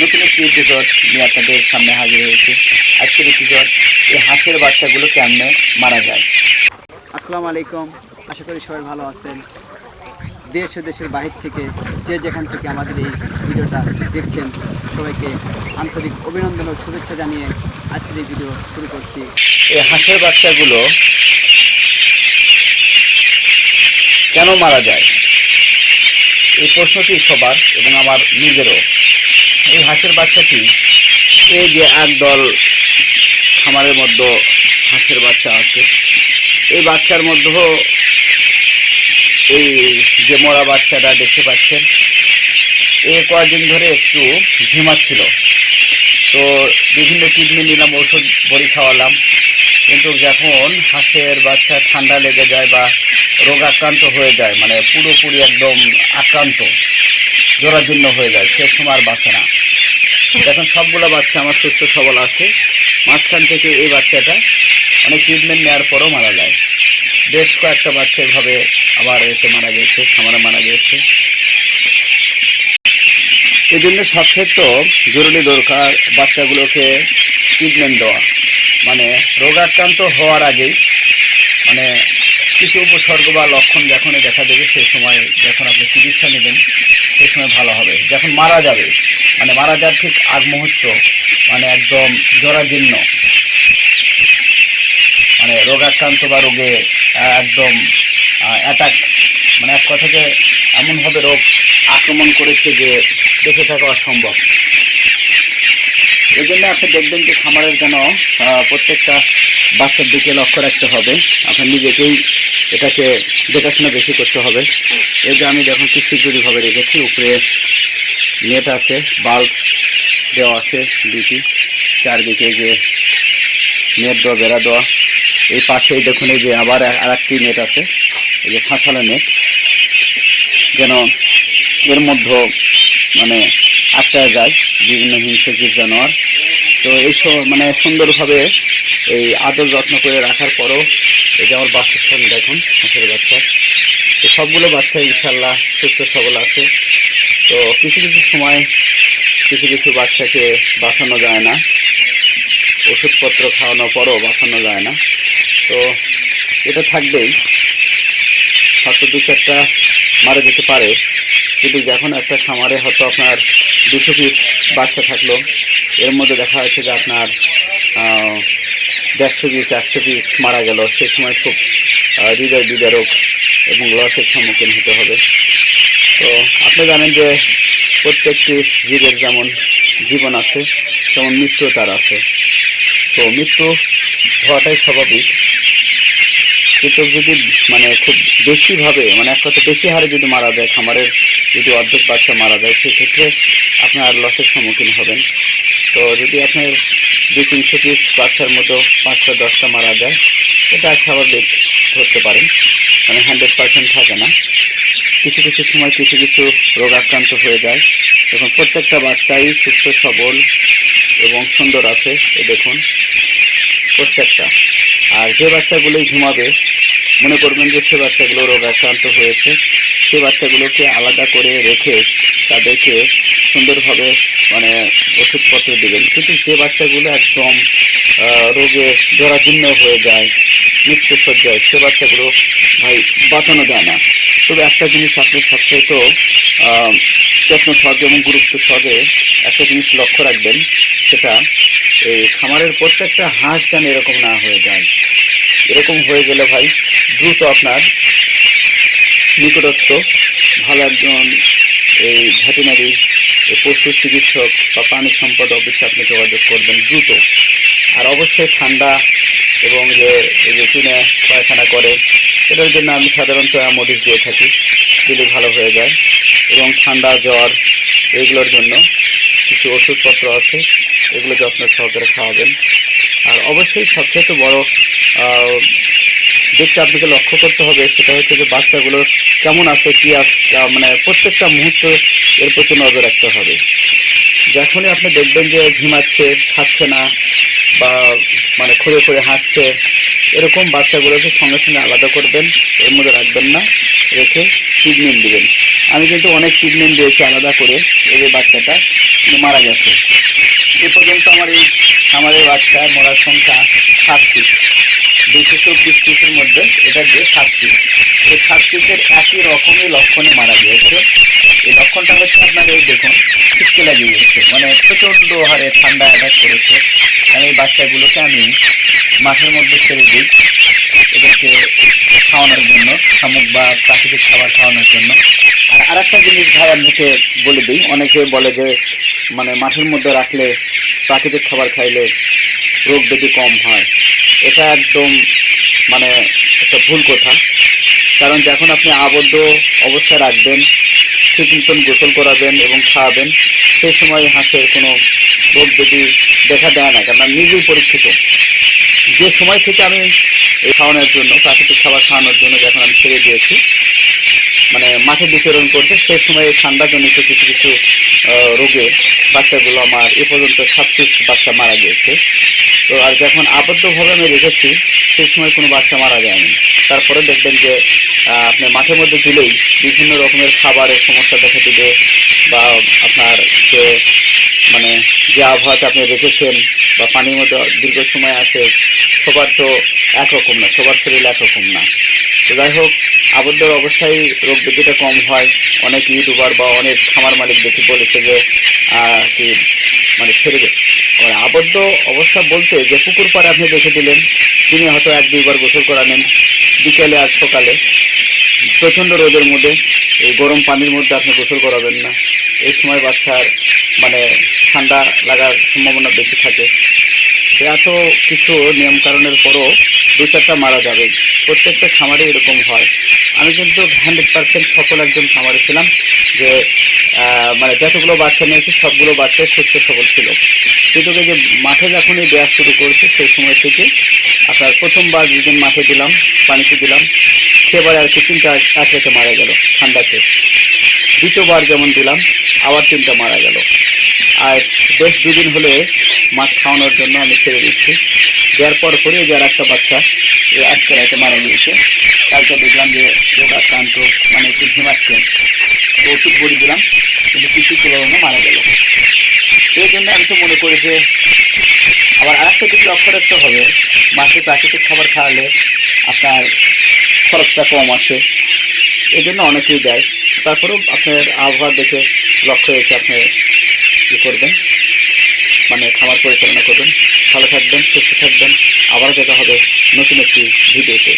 নতুন একটি এপিসোড নিয়ে আপনাদের সামনে হাজির হয়েছে। আজকের এপিসোড এই হাঁসের বাচ্চাগুলো কেমনে মারা যায়? আসসালামু আলাইকুম। আশা করি সবাই ভালো আছেন। দেশ ও দেশের বাহির থেকে যে যেখান থেকে আমাদের এই ভিডিওটা দেখছেন সবাইকে আন্তরিক অভিনন্দন ও শুভেচ্ছা জানিয়ে আজকের এই ভিডিও শুরু করছি। এই হাঁসের বাচ্চাগুলো কেন মারা যায়? এই প্রশ্নটি সবার এবং আমার নিজেরও। এই হাঁসের বাচ্চাটি, এই যে একদল খামারের মধ্যে হাঁসের বাচ্চা আছে, এই বাচ্চার মধ্যেও এই যে মরা বাচ্চাটা দেখতে পাচ্ছেন, এ কয়েকদিন ধরে একটু ঝিমাচ্ছিল। তো বিভিন্ন ট্রিটমেন্ট নিলাম ওষুধ বড়ি খাওয়ালাম, কিন্তু যখন হাঁসের বাচ্চা ঠান্ডা লেগে যায় বা রোগ আক্রান্ত হয়ে যায় মানে পুরোপুরি একদম আক্রান্ত জরাজীর্ণ হয়ে যায়, সে সময় আর বাঁচে না। এখন সবগুলো বাচ্চা আমার সুস্থ সবল আছে। মাঝখান থেকে এই বাচ্চাটা অনেক ট্রিটমেন্ট নেওয়ার পরও মারা যায়। বেশ কয়েকটা বাচ্চা এভাবে আবার এসে মারা গেছে খামারে মারা গেছে এই জন্য সবক্ষেত্র জরুরি দরকার বাচ্চাগুলোকে ট্রিটমেন্ট দেওয়া। মানে রোগাক্রান্ত হওয়ার আগেই মানে কিছু উপসর্গ বা লক্ষণ যখনই দেখা দেবে সেই সময় যখন আপনি চিকিৎসা নেবেন। সেই সময় ভালো হবে। যখন মারা যাবে মানে মারা যাওয়ার ঠিক আগ মুহূর্ত মানে একদম জরাজীর্ণ মানে রোগাক্রান্ত বা রোগে একদম অ্যাটাক মানে এক কথাকে এমনভাবে রোগ আক্রমণ করেছে যে বেঁচে থাকা অসম্ভব। এই জন্য আপনি দেখবেন যে খামারের যেন প্রত্যেকটা বাচ্চার দিকে লক্ষ্য রাখতে হবে। আপনার নিজেকেই এটাকে দেখাশোনা বেশি করতে হবে। এই যে আমি দেখুন কি সিকিউরিটিভাবে রেখেছি। উপরে নেট আছে বাল্ব দেওয়া আছে দুটি চারদিকে যে নেট দেওয়া, বেড়া দেওয়া। এই পাশেই দেখুন এই যে আবার আর একটি নেট আছে, এই যে ফাঁসালো নেট। যেন এর মধ্যে মানে আটকায় যায় বিভিন্ন হিংস্র জীব জানোয়ার। তো এইসব মানে সুন্দরভাবে এই আদর যত্ন করে রাখার পরও এই যে আমার বাচ্চার দেখুন, হাঁসের বাচ্চা। তো সবগুলো বাচ্চা ইনশাল্লাহ সুস্থ সবল আছে। তো কিছু কিছু সময় কিছু কিছু বাচ্চাকে বাঁচানো যায় না। ওষুধপত্র খাওয়ানোর পরও বাঁচানো যায় না। তো এটা থাকবেই। হয়তো দু চারটা মারা যেতে পারে। কিন্তু যখন একটা খামারে হয়তো আপনার দুশো পিস বাচ্চা থাকল, এর মধ্যে দেখা যাচ্ছে যে আপনার দেড়শো পিস, একশো পিস মারা গেল। সেই সময় খুব হৃদয় বিদারক এবং লসের সম্মুখীন হতে হবে। তো আপনি জানেন যে প্রত্যেকটি জীবের যেমন জীবন আছে, তেমন মৃত্যু তার আছে। তো মৃত্যু হওয়াটাই স্বাভাবিক। কিন্তু যদি মানে খুব বেশিভাবে মানে এক কথা বেশি হারে যদি মারা যায়, খামারের যদি অর্ধেক বাচ্চা মারা যায়, সেক্ষেত্রে আপনার লসের সম্মুখীন হবেন। তো যদি আপনার দুই তিনশো পিস বাচ্চার মতো পাঁচটা, দশটা মারা যায়, এটা স্বাভাবিক ধরতে পারেন। মানে হান্ড্রেড পার্সেন্ট থাকে না। কিছু কিছু সময় কিছু কিছু রোগ আক্রান্ত হয়ে যায়। তখন প্রত্যেকটা বাচ্চাই সুস্থ, সবল এবং সুন্দর আছে, এ দেখুন, প্রত্যেকটা। আর যে বাচ্চাগুলোই ঘুমাবে, মনে করবেন যে সে বাচ্চাগুলো রোগ আক্রান্ত হয়েছে, সে বাচ্চাগুলোকে আলাদা করে রেখে তাদেরকে সুন্দরভাবে মানে ওষুধপত্র দেবেন। কিন্তু যে বাচ্চাগুলো একদম রোগে জরাজীর্ণ হয়ে যায় মৃত্যু সজ্জায় সে বাচ্চাগুলো ভাই বাঁচানো যায় না। তবে একটা জিনিস আপনি সবচেয়ে তো যত্ন সহজে এবং গুরুত্ব সহজে একটা জিনিস লক্ষ্য রাখবেন, সেটা এই খামারের প্রত্যেকটা হাঁস যেন এরকম না হয়ে যায়। এরকম হয়ে গেলে ভাই দ্রুত আপনার নিকটস্থ ভালো একজন এই ভেটেনারি পশু চিকিৎসক বা প্রাণী সম্পদ অফিসে আপনি যোগাযোগ করবেন দ্রুত। আর অবশ্যই ঠান্ডা এবং যে এই যে চুনে পায়খানা করে, এটার জন্য আমি সাধারণত মরিচ দিয়ে থাকি, দিলে ভালো হয়ে যায়। এবং ঠান্ডা, জ্বর, এগুলোর জন্য কিছু ওষুধপত্র আছে, এগুলো যত্ন সহকারে খাওয়াবেন। আর অবশ্যই সবথেকে বড় দিকটা আপনাকে লক্ষ্য করতে হবে, সেটা হচ্ছে যে বাচ্চাগুলো কেমন আছে, কি আছে মানে প্রত্যেকটা মুহূর্তে এর প্রতি নজর রাখতে হবে। যখনই আপনি দেখবেন যে ঝিমাচ্ছে খাচ্ছে না বা মানে খুঁড়ে খুঁড়ে হাসছে, এরকম বাচ্চাগুলোকে সঙ্গে সঙ্গে আলাদা করবেন, এর মধ্যে রাখবেন না, রেখে ট্রিটমেন্ট দিবেন। আমি কিন্তু অনেক ট্রিটমেন্ট দিয়েছি আলাদা করে এই যে বাচ্চাটা মারা গেছে। এ পর্যন্ত আমার এই খামারের বাচ্চা মরার সংখ্যা সাত পিস দুইশো চব্বিশ পিসের মধ্যে এটা দিয়ে সাত পিস এই সাত পিসের একই রকমই লক্ষণে মারা গিয়েছে। এই লক্ষণটা হচ্ছে আপনার এই দেখুন ছিটকে লাগিয়ে গেছে মানে প্রচণ্ড হারে ঠান্ডা অ্যাটাক করেছে। এই বাচ্চাগুলোকে আমি মাঠের মধ্যে ছেড়ে দিই। এদেরকে খাওয়ানোর জন্য, শামুক বা প্রাকৃতিক খাবার খাওয়ানোর জন্য। আর আরেকটা জিনিস ভাই আপনাকে বলে দিই, অনেকে বলে যে মানে মাঠের মধ্যে রাখলে প্রাকৃতিক খাবার খাইলে রোগ ব্যাধি কম হয়। এটা একদম মানে একটা ভুল কথা। কারণ যখন আপনি আবদ্ধ অবস্থায় রাখবেন ঠিক মতন গোসল করাবেন এবং খাওয়াবেন, সেই সময় হাঁসের কোনো রোগ যদি দেখা দেয় না আমি নিজেই পরীক্ষিত। যে সময় থেকে আমি এই খাওয়ানোর জন্য, প্রাকৃতিক খাবার খাওয়ানোর জন্য যখন আমি ছেড়ে দিয়েছি মানে মাঠে বিতরণ করতে, সেই সময় ঠান্ডাজনিত কিছু কিছু রোগে বাচ্চাগুলো আমার এ পর্যন্ত সাত পিস বাচ্চা মারা গিয়েছে। তো আর যখন আবদ্ধভাবে আমি রেখেছি সেই সময় কোনো বাচ্চা মারা যায়নি। তারপরে দেখবেন যে আহ, আপনি মাঠের মধ্যে দিলেই বিভিন্ন রকমের খাবারের সমস্যা দেখা দিবে বা আপনার যে মানে যে আবহাওয়াতে আপনি রেখেছেন বা পানির মধ্যে দীর্ঘ সময় আছে সবার তো একরকম না সবার শরীর একরকম না। তো যাই হোক আবদ্ধ অবস্থায় রোগ ব্যাধিটা কম হয়। অনেক ইউটিউবার বা অনেক খামার মালিক দেখি বলেছে যে মানে ছেড়ে দে মানে আবদ্ধ অবস্থা বলতে যে পুকুর পাড়ে আপনি রেখে দিলেন, তিনি হয়তো এক দুইবার গোসল করালেন বিকেলে আর সকালে। প্রচণ্ড রোদের মধ্যে, এই গরম পানির মধ্যে আপনি গোসল করাবেন না। এই সময় বাচ্চার মানে ঠান্ডা লাগার সম্ভাবনা বেশি থাকে। এত কিছু নিয়ম কারণের পরও দু চারটা মারা যাবে। প্রত্যেকটা খামারে এরকম হয়। আমি কিন্তু হান্ড্রেড পার্সেন্ট সফল একজন খামারে ছিলাম, যে মানে যতগুলো বাচ্চা নিয়েছি, সবগুলো বাচ্চাই সুস্থ সবল ছিল। কিন্তু যে মাঠে যখন এই দেওয়া শুরু করেছে, সেই সময় থেকে আপনার প্রথমবার যেদিন মাঠে দিলাম, পানিতে দিলাম, সেবারে আর কি তিনটা এক রেখে মারা গেল, ঠান্ডাতে। দ্বিতীয়বার যেমন দিলাম, আবার তিনটা মারা গেল। আর বেশ দুদিন হলে মাছ খাওয়ানোর জন্য আমি ছেড়ে দিচ্ছি। দেওয়ার পর পরে যে আর একটা বাচ্চা আজকে রাতে মারা গিয়েছে। কালকে দেখলাম যে রোগাক্রান্ত মানে একটু ঝিমাচ্ছে তো ওষুধ বড়ি দিলাম, কিন্তু কিছু তুলনা মারা গেল। এই জন্য আমি তো মনে করি যে আবার আরেকটা দিকে লক্ষ্য রাখতে হবে মাছে প্রাকৃতিক খাবার খাওয়ালে আপনার খরচটা কম আসে। এই জন্য অনেকেই দেয়। তারপরেও আপনার আবহাওয়া দেখে লক্ষ্য রেখে আপনি কী করবেন মানে খাবার পরিচালনা করবেন। ভালো থাকবেন সুস্থ থাকবেন। আবার দেখা হবে নতুন একটি ভিডিওতে।